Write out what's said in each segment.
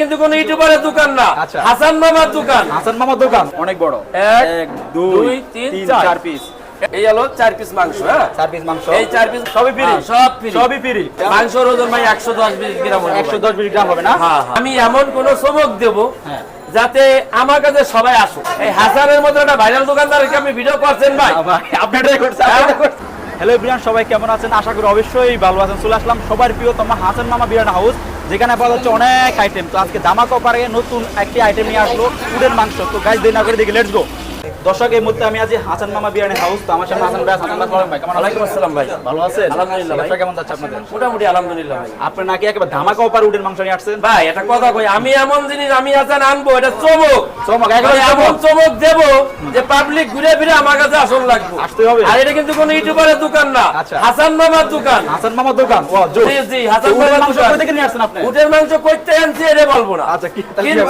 কিন্তু কোন ইউটিউবারের দোকান না। আচ্ছা। হাসান মামার দোকান। হাসান মামার দোকান অনেক বড়। এক, দুই, তিন, চার। পিস এই হলো চার পিস মাংস হ্যাঁ? চার পিস মাংস। এই চার পিস সবই ফ্রি হ্যাঁ, সব ফ্রি সবই ফ্রি মাংসর ওজন ভাই একশো দশ বিশ গ্রাম হবে। একশো ভাই। দশ বিশ গ্রাম হবে না? হ্যাঁ। আমি এমন কোন চমক দেব। যাতে আমার কাছে সবাই আসুক। এই হাসানের মতো একটা ভাইরাল দোকানদারকে আপনি ভিডিও করছেন ভাই। করছে হ্যালো বিরিয়ান সবাই কেমন আছেন? আশা করি অবশ্যই ভালো আছেন। চলে আসলাম সবার প্রিয় তোমার হাসান মামা বিরিয়ানি হাউস যেখানে পাওয়া যাচ্ছে অনেক আইটেম তো আজকে জামা কপারে নতুন একটি আইটেম নিয়ে আসলো। উডের মাংস। তো গাছ দেরি না করে দেখি লেটস গো দর্শক এই মুহূর্তে আমি আছি হাসান মামা বিরিয়ানি হাউস। তো আমার সামনে হাসান ভাই হাসান ভাই ভাই কেমন ওয়ালাইকুম আসসালাম ভাই ভালো আছেন? আলহামদুলিল্লাহ ভাই। কেমন যাচ্ছে আপনাদের? মোটামুটি আলহামদুলিল্লাহ ভাই। আপনি নাকি একেবারে ধামাকা অপার উডের মাংস নিয়ে আসছেন? ভাই এটা কথা কই আমি এমন জিনিস আমি হাসান আনব এটা চমক। চমক একেবারে এমন চমক। দেব যে পাবলিক ঘুরে ফিরে আমার কাছে আসন লাগবে। আসতে হবে। আর এটা কিন্তু কোন ইউটিউবারের দোকান না আচ্ছা। হাসান মামার দোকান। হাসান মামার দোকান? ও জি, জি, হাসান মামার মাংস। কই থেকে নিয়ে আসছেন আপনি? উটের মাংস করতে আনছি এটা বলব না। আচ্ছা, কিন্তু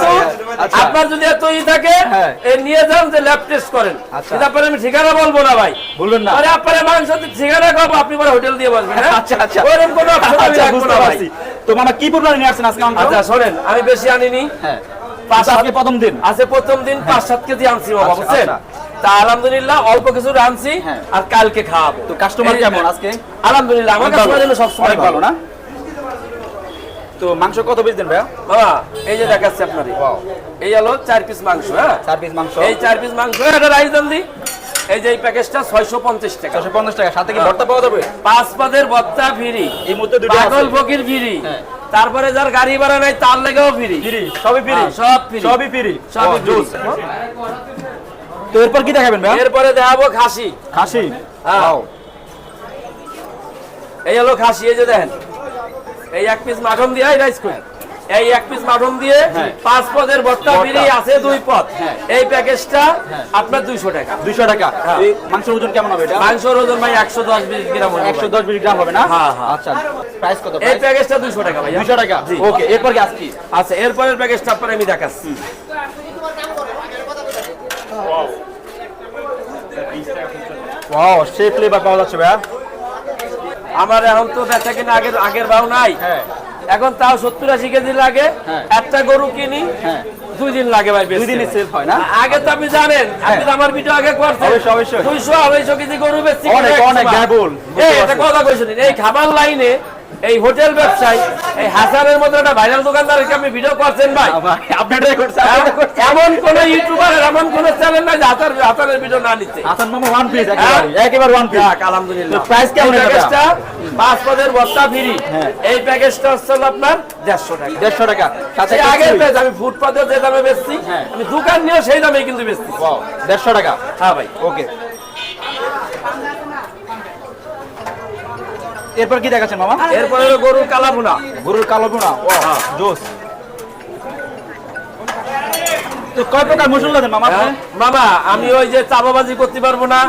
আচ্ছা। আপনার যদি এত ই থাকে হ্যাঁ। এ নিয়ে যান যে টেস্ট করেন। আচ্ছা। আপনার আমি ঠিকানা বলব না ভাই। বলবেন না। আরে আপনার মাংস ঠিকানা কব আপনি পরে হোটেল দিয়ে বলবেন হ্যাঁ? আচ্ছা আচ্ছা। ওরকম কোনো আচ্ছা, রাখব বুঝতে পারছি। তো মামা কি পরিমাণে নিয়ে আসছেন আজকে আচ্ছা শোনেন আমি বেশি আনিনি। হ্যাঁ। পাঁচ আচ্ছা, আজকে প্রথম দিন। আছে প্রথম দিন পাঁচ সাত কেজি আনছি বাবা বুঝছেন। তা আলহামদুলিল্লাহ অল্প কিছু আনছি হ্যাঁ। আর কালকে খাওয়াবো। তো কাস্টমার কেমন আজকে? আলহামদুলিল্লাহ আমার। সবসময় ভালো। না? তো মাংস কত পিস দেন ভাইয়া? এই যে দেখাচ্ছি আপনার। এই হলো চার পিস মাংস হ্যাঁ? চার পিস মাংস। এই চার পিস মাংস এটা রাইস দি এই যে এই প্যাকেজটা ছয়শো পঞ্চাশ টাকা। ছশো পঞ্চাশ টাকা সাথে কি ভর্তা পাওয়া যাবে? পাঁচ পাদের ফিরি। এই দুটো পাগল ফকির ফিরি। হ্যাঁ। তারপরে যার গাড়ি ভাড়া নাই তার লেগেও ফিরি। ফ্রি সবই ফ্রি। হ্যাঁ, সব ফ্রি। সবই ফ্রি। সবই জোস। তো এরপর কি দেখাবেন ভাইয়া? এরপরে দেখাবো খাসি। খাসি? হ্যাঁ। এই হলো খাসি এই যে দেখেন। এই এক পিস মাটন দিয়ে রাইস করি এই এক পিস মাটন দিয়ে হ্যাঁ। পাঁচ পদের ভর্তা ভর্তা। আছে দুই পদ। হ্যাঁ। এই প্যাকেজটা আপনার দুইশো টাকা। দুইশো টাকা। হ্যাঁ। মাংসের ওজন কেমন হবে এটা? মাংসর ওজন ভাই একশো দশ বিশ গ্রাম হবে। একশো দশ বিশ গ্রাম হবে না? হ্যাঁ, হ্যাঁ। আচ্ছা প্রাইস কত? এই প্যাকেজটা দুইশো টাকা ভাই দুইশো টাকা? ওকে এরপর কি? আজকে আচ্ছা এরপরের প্যাকেজটা আপনার আমি দেখাচ্ছি। ওয়াও সেই ফ্লেভার পাওয়া যাচ্ছে ভাইয়া। আমার এখন তো বেচা কিনা আগের আগের ভাও নাই। হ্যাঁ। এখন তাও সত্তর আশি কেজি লাগে। হ্যাঁ। একটা গরু কিনি হ্যাঁ। দুই দিন লাগে ভাই দুই দিনে সেল হয় না? আগে তো আপনি জানেন আপনি আমার ভিডিও আগে করছেন। অবশ্যই, অবশ্যই। দুইশো আড়াইশো কেজি গরু বেচছি অনেক, অনেক। এই, একটা কথা কইছেন এই খাবার লাইনে এই হোটেল ব্যবসায় এই হাসানের মতো একটা ভাইরাল দোকানদারকে আপনি ভিডিও করছেন ভাই। হ্যাঁ? এমন কোন ইউটিউবার এমন কোন চ্যানেল নাই যে হাসার হাসানের ভিডিও না নিচ্ছে হাসান মামা ওয়ান পিস একেবারে ওয়ান পিস আলহামদুলিল্লাহ। price কেমন এটা? প্যাকেজটা পাঁচ পদের বস্তা ফ্রি হ্যাঁ। এই প্যাকেজটা হচ্ছে আপনার দেড়শো টাকা। দেড়শো টাকা। সাথে আগের পেজ আমি ফুটপাতে যে দামে বেচছি হ্যাঁ। আমি দোকান নিয়েও সেই দামে কিন্তু বেচছি। দেড়শো টাকা। হ্যাঁ ভাই। ওকে এরপর কি দেখাচ্ছেন মামা? এরপর হলো গরুর কালাভুনা গরুর কালো বুনা ও হ্যাঁ। জোস। তো কয় প্রকার মশলা দেন মামা মামা আমি ওই যে চাপাবাজি করতে পারব না।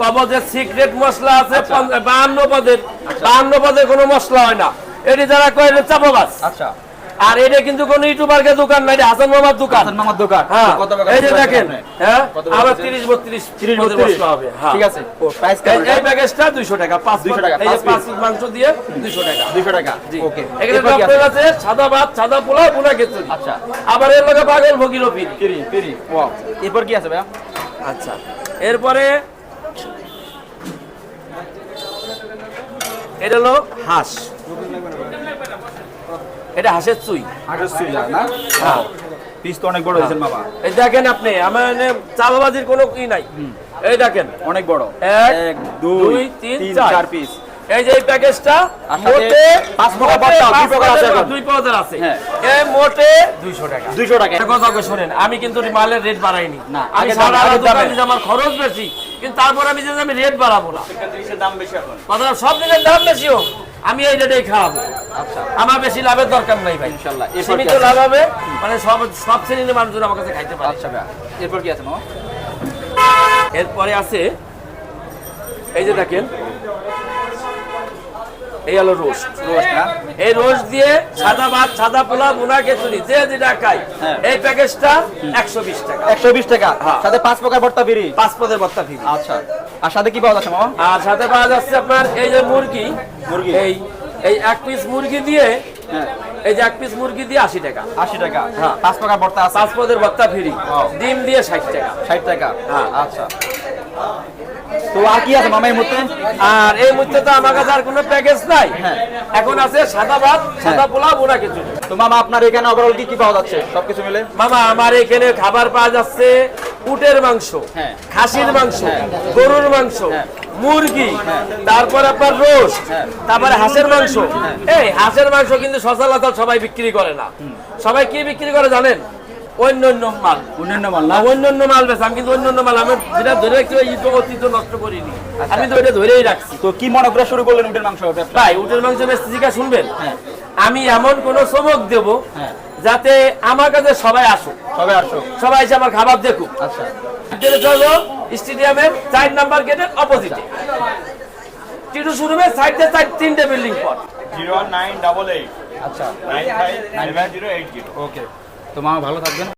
কবজের সিক্রেট মশলা আছে হ্যাঁ। আচ্ছা। বাহান্ন পদের বাহান্ন পদের কোনো মশলা হয় না। এটি যারা কয় চাপাবাজ আচ্ছা। আর এটা কিন্তু কোন ইউটিউবারকে দোকান না এটা হাসান মামার দোকান। হাসান মামার দোকান। হ্যাঁ এই যে দেখেন হ্যাঁ আবার আছে? তিরিশ বত্রিশ 30 32 হবে হ্যাঁ। ঠিক আছে। ও প্রাইস এই- এই প্যাকেজটা দুইশো টাকা পাঁচ 200 টাকা, এই যে পাঁচ পাঁচ পিস। মাংস দিয়ে দুইশো টাকা। 200 টাকা জি। ওকে। এখানে এরপর কি আপনার আছে? সাদা ভাত সাদা পোলাও পুনা খেতে আচ্ছা। আবার এর লগে পাগল ভগিরও ফিরি ফ্রি ফ্রি ওয়াও। এরপর কি আছে ভাইয়া? আচ্ছা। এরপরে এটা হলো হাঁস। এটা হাঁসের চুই। সুইলা না? হ্যাঁ। পিস তো অনেক বড় হয়েছে মামা। এই দেখেন আপনি আমার এনে কোনো ই নাই। এই দেখেন। অনেক বড়। এক, দুই, তিন, চার। চার পিস। এই যে এই প্যাকেজটা মোটে পাঁচ প্রকার মোটে দুই প্রকার আছে এখন। দুই প্রকার আছে। হ্যাঁ। এই মোটে দুইশো টাকা। দুইশো টাকা। একটা কথা কই আমি কিন্তু মালের রেট বাড়াইনি। না, আমি সারা দোকান আমার খরচ বেশি কিন্তু তারপর আমি যে আমি রেট বাড়াবো না। দাম বেশি এখন। কথা সব দিনের দাম বেশি হোক। আমি এই রেটেই খাওয়াবো। আচ্ছা। আমার বেশি লাভের দরকার নাই ভাই। ইনশাল্লাহ। সীমিত লাভ হবে মানে সব সব শ্রেণির মানুষজন আমার কাছে খাইতে পারে। আচ্ছা এরপর কি আছে মামা? এরপরে আছে এই যে দেখেন এই হলো রোস্ট। রোস্ট না? এই রোস্ট দিয়ে সাদা ভাত সাদা পোলা বুনা খেচুড়ি যে যেটা খায় হ্যাঁ। এই প্যাকেজটা একশো বিশ টাকা। একশো বিশ টাকা? হ্যাঁ। সাথে পাঁচ প্রকার ভর্তা বিড়ি? পাঁচ পদের ভর্তা ফি আচ্ছা। আর সাথে কি পাওয়া যাচ্ছে মামা? আর সাথে পাওয়া যাচ্ছে আপনার এই যে মুরগি মুরগি। এই এই এক পিস মুরগি দিয়ে হ্যাঁ। এই যে এক পিস মুরগি দিয়ে আশি টাকা। আশি টাকা। হ্যাঁ। পাঁচ টাকা ভর্তা আছে। পাঁচ পদের ভত্তা ফ্রি হ্যাঁ। ডিম দিয়ে ষাট টাকা। ষাট টাকা। হ্যাঁ। আচ্ছা। তো আর কি আছে মামা এই মুহূর্তে? আর এই মুহূর্তে তো আমার কাছে আর কোনো প্যাকেজ নাই। হ্যাঁ। এখন আছে সাদা ভাত সাদা পোলাও বোনা কিছু তো মামা আপনার এখানে ওভারঅল কি কি পাওয়া যাচ্ছে? সবকিছু মিলে? মামা আমার এখানে খাবার পাওয়া যাচ্ছে উটের মাংস হ্যাঁ। খাসির মাংস হ্যাঁ। গরুর মাংস হ্যাঁ। মুরগি তারপর আপনার রোস হ্যাঁ। তারপরে হাঁসের মাংস এই হাঁসের মাংস কিন্তু সচরাচর সবাই বিক্রি করে না সবাই কি বিক্রি করে জানেন মাল অন্যান্য মাল না না অন্য অন্য মাল বেশ আমি কিন্তু অন্য অন্য মাল আমি যেটা ধরে রাখছি ওই ঈদ নষ্ট করিনি আচ্ছা। আমি তো ওইটা ধরেই রাখছি তো কি মনে করে শুরু করলেন উটের মাংস? ভাই উটের মাংস বেশ জিজ্ঞাসা শুনবেন হ্যাঁ। আমি এমন কোন চমক দেব হ্যাঁ। যাতে আমার কাছে সবাই আসুক। সবাই আসুক। সবাই এসে আমার খাবার দেখুক। আচ্ছা। স্টেডিয়ামের চার নাম্বার গেটের অপোজিটে টিটু শোরুমে সাইডে সাইড তিনটে বিল্ডিং পর। Zero nine double eight. আচ্ছা। Nine five nine zero eight zero. Okay. তোমার ভালো থাকবেন।